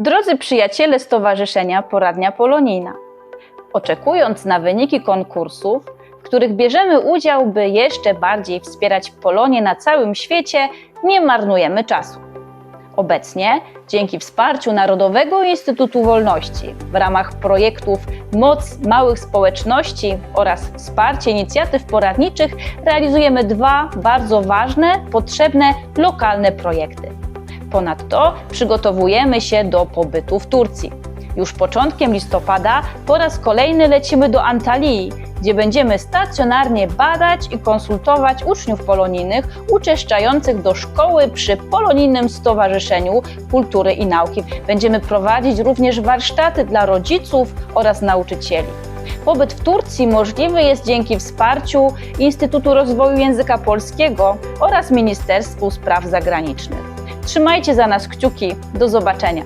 Drodzy przyjaciele Stowarzyszenia Poradnia Polonijna, oczekując na wyniki konkursów, w których bierzemy udział, by jeszcze bardziej wspierać Polonię na całym świecie, nie marnujemy czasu. Obecnie, dzięki wsparciu Narodowego Instytutu Wolności w ramach projektów Moc Małych Społeczności oraz wsparcie inicjatyw poradniczych, realizujemy dwa bardzo ważne, potrzebne lokalne projekty. Ponadto przygotowujemy się do pobytu w Turcji. Już początkiem listopada po raz kolejny lecimy do Antalii, gdzie będziemy stacjonarnie badać i konsultować uczniów polonijnych uczęszczających do szkoły przy Polonijnym Stowarzyszeniu Kultury i Nauki. Będziemy prowadzić również warsztaty dla rodziców oraz nauczycieli. Pobyt w Turcji możliwy jest dzięki wsparciu Instytutu Rozwoju Języka Polskiego oraz Ministerstwu Spraw Zagranicznych. Trzymajcie za nas kciuki. Do zobaczenia.